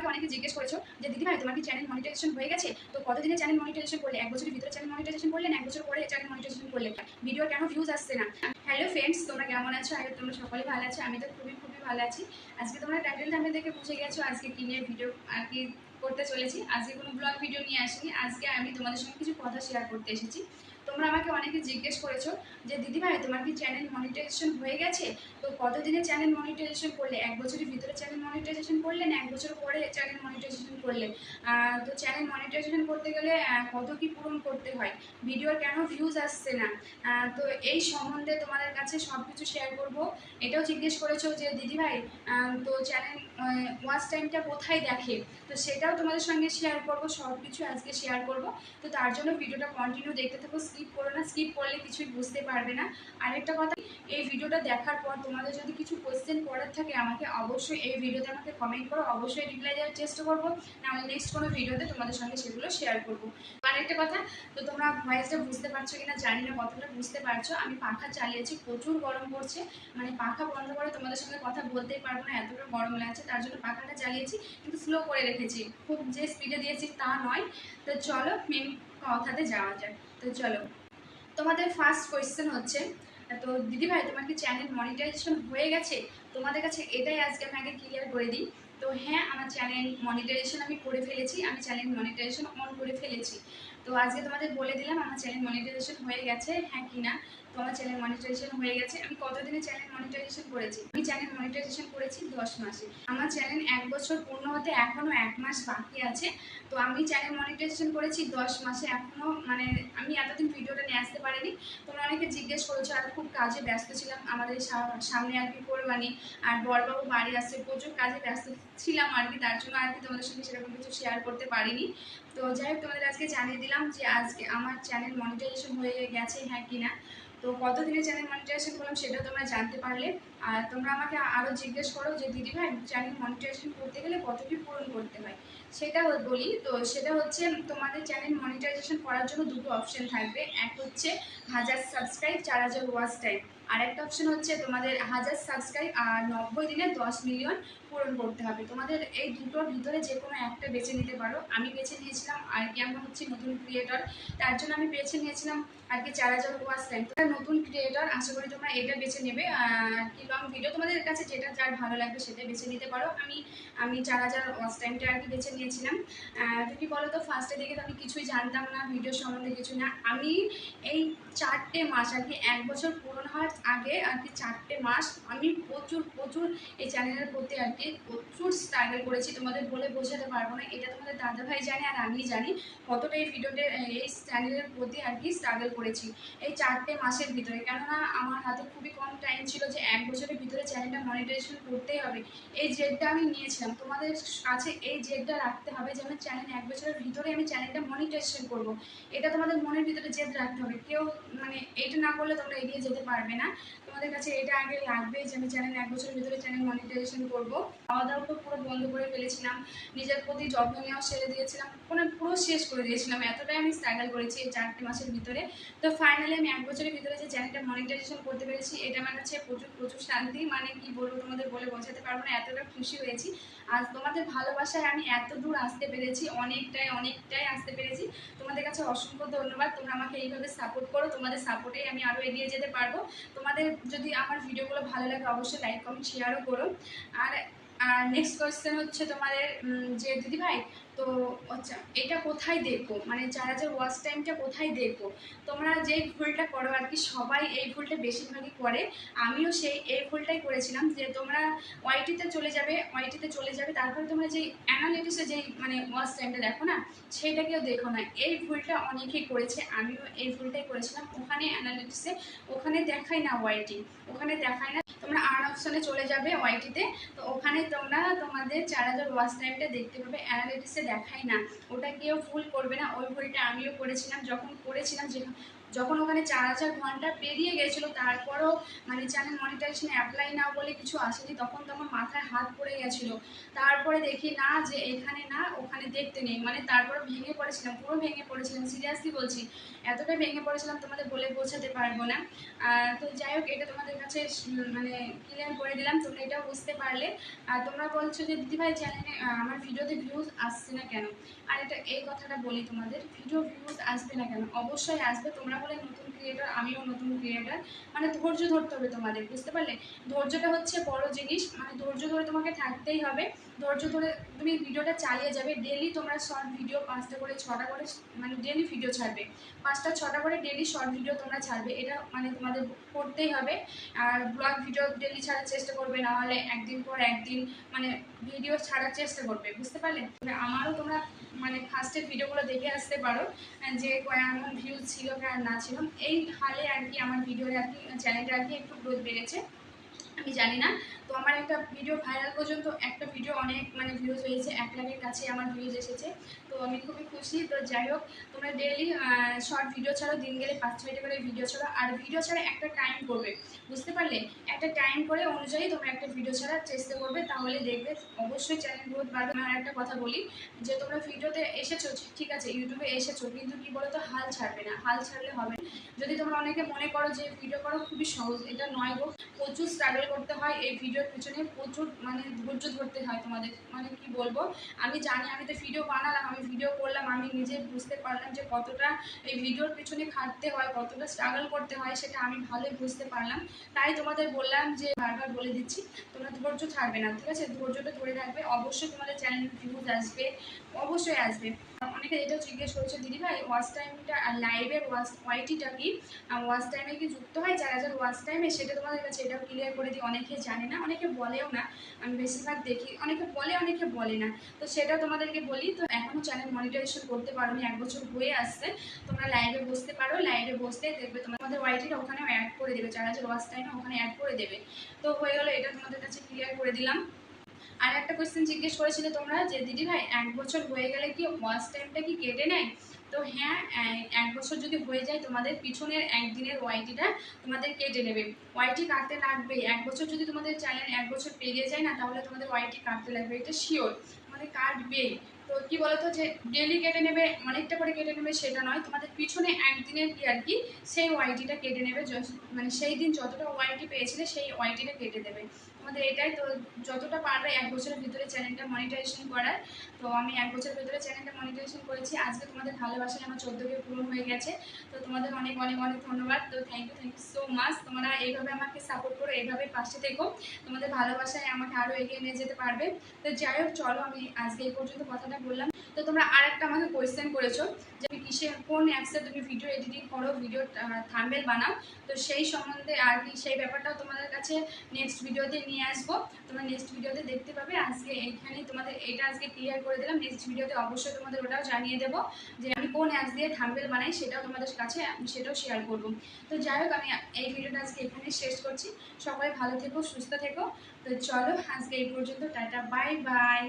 আমাকে অনেকে জিজ্ঞেস করেছ যে, দিদি ভাই, তোমার কি চ্যানেল মনিটাইজেশন হয়ে গেছে? তো কতদিনে চ্যানেল মনিটাইজেশন করলে? এক বছরের ভিতরে চ্যানেল মনিটাইজেশন করলেন এক বছর পরে চ্যানেল মনিটাইজেশন করলে? ভিডিও কেন ভিউজ আসছে না? হ্যালো ফ্রেন্ডস তোমরা কেমন আছো? আগে তোমরা সকলে ভালো আছো। আমি তো খুবই খুবই ভালো আছি। আজকে তোমরা টাইটেল থামে দেখে বুঝে গেছো আজকে কি নিয়ে ভিডিও আর কি করতে চলেছি। আজকে কোনো ব্লগ ভিডিও নিয়ে আসিনি। আজকে আমি তোমাদের সঙ্গে কিছু কথা শেয়ার করতে এসেছি। তোমরা আমাকে অনেকে জিজ্ঞেস করেছ যে দিদি ভাই তোমার কি চ্যানেল মনিটাইজেশন হয়ে গেছে? তো কতদিনে চ্যানেল মনিটাইজেশন করলে? এক বছরের ভিতরে চ্যানেল মনিটাইজেশন করলে না এক বছর পরে চ্যানেল মনিটাইজেশন করলে? তো চ্যানেল মনিটাইজেশন করতে গেলে কত কি পূরণ করতে হয়? ভিডিওর কেন ভিউজ আসছে না? তো এই সম্বন্ধে তোমাদের কাছে সব কিছু শেয়ার করব। এটাও জিজ্ঞেস করেছ যে দিদি ভাই তো চ্যানেল ওয়াচ টাইমটা কোথায় দেখে? তো সেটাও তোমাদের সঙ্গে শেয়ার করব সব কিছু আজকে শেয়ার করব। তো তার জন্য ভিডিওটা কন্টিনিউ দেখতে থাকো। স্কিপ করো না স্কিপ করলে কিছুই বুঝতে পারবে না। আরেকটা কথা, এই ভিডিওটা দেখার পর তোমাদের যদি কিছু কোয়েশ্চেন করার থাকে, আমাকে অবশ্যই এই ভিডিওতে আমাকে কমেন্ট করো, অবশ্যই রিপ্লাই দেওয়ার চেষ্টা করব। নাহলে নেক্সট কোনো ভিডিওতে তোমাদের সঙ্গে সেগুলো শেয়ার করব। আরেকটা কথা, তো তোমরা ভয়েসটা বুঝতে পারছ কিনা জানি না কতটা বুঝতে পারছ। আমি পাখা চালিয়েছি, প্রচুর গরম পড়ছে। মানে পাখা বন্ধ করে তোমাদের সঙ্গে কথা বলতেই পারব না, এতটা গরম লাগছে। তার জন্য পাখাটা চালিয়েছি, কিন্তু স্লো করে রেখেছি। খুব যে স্পিডে দিয়েছি তা নয়। তো চলো মেন কথাতে যাওয়া যায় তো চলো, তোমাদের ফার্স্ট কোয়েশ্চেন হচ্ছে, তো দিদি ভাই তোমার কি চ্যানেল মনিটাইজেশন হয়ে গেছে? তোমাদের কাছে এটাই আজকে আমি আগে ক্লিয়ার করে দিই। তো হ্যাঁ আমার চ্যানেল মনিটাইজেশন আমি করে ফেলেছি, আমি চ্যানেল মনিটাইজেশন অন করে ফেলেছি। তো আজকে তোমাদের বলে দিলাম, আমার চ্যানেল মনিটাইজেশন হয়ে গেছে হ্যাঁ কি না তো আমার চ্যানেল মনিটাইজেশন হয়ে গেছে। আমি কতদিনে চ্যানেল মনিটাইজেশন করেছি? আমি চ্যানেল মনিটাইজেশন করেছি দশ মাসে। আমার চ্যানেল এক বছর পূর্ণ হতে এখনও এক মাস বাকি আছে। তো আমি চ্যানেল মনিটাইজেশন করেছি দশ মাসে এখনও মানে আমি এতদিন ভিডিওটা নিয়ে আসতে পারিনি। তোমরা অনেকে জিজ্ঞেস করেছ আর খুব কাজে ব্যস্ত ছিলাম আমাদের সামনে আর কি কোরবানি আর বড়বাবু বাড়ি আসছে, প্রচুর কাজে ব্যস্ত ছিলাম আর কি। তার জন্য আর কি তোমাদের সঙ্গে সেরকম কিছু শেয়ার করতে পারিনি। তো যাই হোক, তোমাদের আজকে জানিয়ে দিলাম যে আজকে আমার চ্যানেল মনিটাইজেশন হয়ে গেছে হ্যাঁ কি না তো কত কতদিনে চ্যানেল মনিটাইজেশন করলাম সেটা তোমরা জানতে পারলে। আর তোমরা আমাকে আরও জিজ্ঞেস করো যে, দিদি ভাই চ্যানেল মনিটাইজেশন করতে গেলে কত কি পূরণ করতে হয়? সেটা বলি। তো সেটা হচ্ছে, তোমাদের চ্যানেল মনিটাইজেশন করার জন্য দুটো অপশন থাকবে। এক হচ্ছে হাজার সাবস্ক্রাইব চার হাজার ওয়াচ টাইম আর একটা অপশন হচ্ছে তোমাদের হাজার সাবস্ক্রাইব আর নব্বই দিনে দশ মিলিয়ন পূরণ করতে হবে। তোমাদের এই দুটোর ভিতরে যে কোনো একটা বেছে নিতে পারো। আমি বেছে নিয়েছিলাম আর কি আমরা হচ্ছে নতুন ক্রিয়েটর তার জন্য আমি বেছে নিয়েছিলাম আর কি চার হাজার ওয়াচ টাইম নতুন ক্রিয়েটর আশা করি তোমরা এটা বেছে নেবে। কি লং ভিডিও তোমাদের কাছে যেটা যার ভালো লাগবে সেটা বেছে নিতে পারো। আমি আমি চার হাজার ওয়াচ টাইমটা আর কি বেছে নিয়েছিলাম। আহ, তো কি বলো তো ফার্স্টে দেখে তো আমি কিছুই জানতাম না ভিডিও সম্বন্ধে কিছু না। আমি এই চারটে মাস আর কি এক বছর পূরণ হওয়ার আগে আর কি চারটে মাস আমি প্রচুর প্রচুর এই চ্যানেলের প্রতি আর কি প্রচুর স্ট্রাগল করেছি। তোমাদের বলে বোঝাতে পারব না, এটা তোমাদের দাদাভাই জানে আর আমি জানি কতটা এই ভিডিওতে, এই চ্যানেলের প্রতি আর কি স্ট্রাগল করেছি এই চারটে মাসের ভিতরে। কেননা আমার হাতে খুবই কম টাইম ছিল যে এক বছরের ভিতরে চ্যানেলটা মনিটাইজেশন করতেই হবে। এই জেদটা আমি নিয়েছিলাম। তোমাদের কাছে এই জেদটা রাখতে হবে যে আমার চ্যানেল এক বছরের ভিতরে আমি চ্যানেলটা মনিটাইজেশন করব। এটা তোমাদের মনের ভিতরে জেদ রাখতে হবে। কেউ মানে এটা না করলে তোমরা এগিয়ে যেতে পারবে না। তোমাদের কাছে এটা আগে লাগবে যে আমি চ্যানেল এক বছরের ভিতরে চ্যানেল মনিটাইজেশন করব। খাওয়া দাওয়া তো পুরো বন্ধ করে ফেলেছিলাম, নিজের প্রতি যত্ন নেওয়া সেরে দিয়েছিলাম মানে পুরো শেষ করে দিয়েছিলাম, এতটাই আমি স্ট্রাগল করেছি এই চারটে মাসের ভিতরে। তো ফাইনালি আমি এক বছরের ভিতরে যে চ্যানেলটা মনিটাইজেশন করতে পেরেছি, এটা আমার কাছে প্রচুর প্রচুর শান্তি মানে কি বলব তোমাদের বলে বোঝাতে পারব না, এতটা খুশি হয়েছি। আর তোমাদের ভালোবাসায় আমি এত দূর আসতে পেরেছি, অনেকটাই অনেকটাই আসতে পেরেছি। তোমাদের কাছে অসংখ্য ধন্যবাদ, তোমরা আমাকে এইভাবে সাপোর্ট করো, তোমাদের সাপোর্টেই আমি আরও এগিয়ে যেতে পারব। তোমাদের যদি আমার ভিডিওগুলো ভালো লাগে, অবশ্যই লাইক কমেন্ট শেয়ারও করো। আর আর নেক্সট কোয়েশ্চেন হচ্ছে তোমাদের যে দিদি ভাই তো আচ্ছা এটা কোথায় দেখব? মানে চার হাজার ওয়াচ টাইমটা কোথায় দেখব? তোমরা যেই ভুলটা করো আর কি, সবাই এই ভুলটা বেশিরভাগই করে। আমিও সেই এই ভুলটাই করেছিলাম যে তোমরা ওয়াইটিতে চলে যাবে ওয়াইটিতে চলে যাবে, তারপরে তোমরা যেই অ্যানালিটিসে যেই মানে ওয়াচ টাইমটা দেখো না, সেইটাকেও দেখো না। এই ভুলটা অনেকেই করেছে, আমিও এই ভুলটাই করেছিলাম। ওখানে অ্যানালিটিসে ওখানে দেখায় না ওয়াইটি ওখানে দেখায় না। তোমরা আর অপশনে চলে যাবে ওয়াইটিতে তো ওখানে তোমরা তোমাদের চার হাজার ওয়াচ টাইমটা দেখতে পাবে অ্যানালিটিসে দেখায় না। ওটা কেউ ভুল করবে না। ওই ভুলটা আমিও করেছিলাম। যখন করেছিলাম যে যখন ওখানে চার হাজার ঘণ্টা পেরিয়ে গেছিল, তারপরও মানে চ্যানেল মনিটাইজেশন অ্যাপ্লাই না বলে কিছু আসেনি, তখন তখন মাথায় হাত পড়ে গেছিল। তারপরে দেখি না যে এখানে না, ওখানে দেখতে নেই। মানে তারপরে ভেঙে পড়েছিলাম, পুরো ভেঙে পড়েছিলাম। সিরিয়াসলি বলছি, এতটা ভেঙে পড়েছিলাম তোমাদের বলে বোঝাতে পারব না। তো যাই হোক, এটা তোমাদের কাছে মানে ক্লিয়ার করে দিলাম, তোমরা এটাও বুঝতে পারলে। আর তোমরা বলছো যে, দিদিভাই চ্যানেলে আমার ভিডিওতে ভিউজ আসছে না কেন? আর এটা, এই কথাটা বলি তোমাদের ভিডিও ভিউজ আসবে না কেন? অবশ্যই আসবে, তোমরা বলে নতুন ক্রিয়েটার আমিও নতুন ক্রিয়েটার মানে ধৈর্য ধরতে হবে তোমাদের, বুঝতে পারলে? ধৈর্যটা হচ্ছে বড় জিনিস মানে ধৈর্য ধরে তোমাকে থাকতেই হবে। ধৈর্য ধরে তুমি ভিডিওটা চালিয়ে যাবে। ডেলি তোমরা শর্ট ভিডিও পাঁচটা করে, ছটা করে মানে ডেলি ভিডিও ছাড়বে। পাঁচটা, ছটা করে ডেলি শর্ট ভিডিও তোমরা ছাড়বে। এটা মানে তোমাদের করতেই হবে। আর ব্লগ ভিডিও ডেলি ছাড়ার চেষ্টা করবে, না হলে একদিন পর একদিন মানে ভিডিও ছাড়ার চেষ্টা করবে, বুঝতে পারলে? আমারও তোমরা মানে ফার্স্টের ভিডিওগুলো দেখে আসতে পারো যে কেমন ভিউ ছিল কেমন না ছিল, এই হালে আর কি আমার ভিডিওর আর কি চ্যানেলটা আর কি একটু গ্রোথ বেড়েছে। আমি জানি না। তো আমার একটা ভিডিও ভাইরাল পর্যন্ত একটা ভিডিও অনেক মানে ভিউজ হয়েছে, এক লাখের কাছে আমার ভিউজ এসেছে। তো আমি খুবই খুশি। তো যাই হোক, তোমরা ডেলি শর্ট ভিডিও ছাড়ো, দিন গেলে পাঁচ ছয়টা করে ভিডিও ছাড়ো। আর ভিডিও ছাড়া একটা টাইম করবে, বুঝতে পারলে? একটা টাইম করে অনুযায়ী তোমরা একটা ভিডিও ছাড়ার চেষ্টা করবে। তাহলে দেখবে, অবশ্যই চ্যানেল গ্রোথ বাড়বে। আর একটা কথা বলি, যে তোমরা ভিডিওতে এসেছ, ঠিক আছে ইউটিউবে এসেছ, কিন্তু কি বলো তো হাল ছাড়বে না। হাল ছাড়লে হবে যদি তোমরা অনেকে মনে করো যে ভিডিও করো, খুবই সহজ। এটা নয় গো, প্রচুর স্ট্রাগল করতে হয়, এই ভিডিওর পিছনে প্রচুর মানে ধৈর্য ধরতে হয় তোমাদের। মানে কি বলব? আমি জানি, আমি তো ভিডিও বানালাম, আমি ভিডিও করলাম, আমি নিজে বুঝতে পারলাম যে কতটা এই ভিডিওর পিছনে খাটতে হয়, কতটা স্ট্রাগল করতে হয়, সেটা আমি ভালোই বুঝতে পারলাম। তাই তোমাদের বললাম যে বারবার বলে দিচ্ছি, তোমরা ধৈর্য ছাড়বে না, ঠিক আছে? ধৈর্যটা ধরে রাখবে। অবশ্যই তোমাদের চ্যানেল ভিউজ আসবে, অবশ্যই আসবে। অনেকে এটাও জিজ্ঞেস করেছে, দিদি ভাই ওয়াচ টাইমটা লাইভের ওয়াচ ওয়াইটিটা কি? ওয়াচ টাইমে কি যুক্ত হয়? যারা যারা ওয়াচ টাইমে সেটা তোমাদের কাছে এটাও ক্লিয়ার করে দিই, অনেকে জানে না, অনেকে বলেও না। আমি বেশিরভাগ দেখি, অনেকে বলে অনেকে বলে না। তো সেটা তোমাদেরকে বলি, তো এখনও চ্যানেল মনিটাইজেশন করতে পারো এক বছর হয়ে আসছে। তোমরা লাইভে বসতে পারো লাইভে বসতে দেখবে তোমাদের ওয়াইটিটা ওখানেও অ্যাড করে দেবে, যারা যারা ওয়াচ টাইমে ওখানে অ্যাড করে দেবে। তো হয়ে গেলো, এটা তোমাদের কাছে ক্লিয়ার করে দিলাম। আর একটা কোয়েশ্চেন জিজ্ঞেস করেছিলে তোমরা যে, দিদি ভাই, এক বছর হয়ে গেলে কি ওয়াচ টাইমটা কি কেটে নেয়? তো হ্যাঁ এক বছর যদি হয়ে যায়, তোমাদের পিছনের একদিনের ওয়াইটিটা তোমাদের কেটে নেবে। ওয়াইটি কাটতে লাগবে। এক বছর যদি তোমাদের চ্যানেল এক বছর পেরিয়ে যায় না, তাহলে তোমাদের ওয়াইটি কাটতে লাগবে। এটা শিওর তোমাদের কাটবেই। তো কি বলতো যে ডেলি কেটে নেবে, অনেকটা করে কেটে নেবে সেটা নয়। তোমাদের পিছনে একদিনের কি আর কি, সেই ওয়াইটিটা কেটে নেবে। মানে সেই দিন যতটা ওয়াইটি পেয়েছিলে, সেই ওয়াইটিটা কেটে দেবে। তোমাদের এটাই তো যতটা পারবে এক বছরের ভিতরে চ্যানেলটা মনিটাইজেশন করার। তো আমি এক বছরের ভিতরে চ্যানেলটা মনিটাইজেশন করেছি। আজকে তোমাদের ভালোবাসায় আমার চোদ্দোকে পূরণ হয়ে গেছে। তো তোমাদের অনেক অনেক অনেক ধন্যবাদ। তো thank you thank you so much তোমরা এইভাবে আমাকে সাপোর্ট করো, এইভাবে পাশে থেকো। তোমাদের ভালোবাসায় আমাকে আরও এগিয়ে নিয়ে যেতে পারবে। তো যাই হোক, চলো আমি আজকে এই পর্যন্ত কথাটা বললাম। তো তোমরা আর একটা আমাকে কোয়েশ্চেন করেছ যে আমি কিসে কোন অ্যাপসে তুমি ভিডিও এডিটিং করো ভিডিও থাম্বেল বানাও? তো সেই সম্বন্ধে আর কি, সেই ব্যাপারটাও তোমাদের কাছে নেক্সট ভিডিওতে নিয়ে আসব। তোমরা নেক্সট ভিডিওতে দেখতে পাবে। আজকে এইখানেই তোমাদের, এটা আজকে ক্লিয়ার করে দিলাম। নেক্সট ভিডিওতে অবশ্যই তোমাদের ওটাও জানিয়ে দেবো যে আমি কোন অ্যাপস দিয়ে থাম্বেল বানাই সেটাও তোমাদের কাছে আমি সেটাও শেয়ার করব। তো যাই হোক, আমি এই ভিডিওটা আজকে এখানে শেষ করছি। সবাই ভালো থেকো, সুস্থ থেকো। তো চলো, আজকে এই পর্যন্ত, টাটা বাই বাই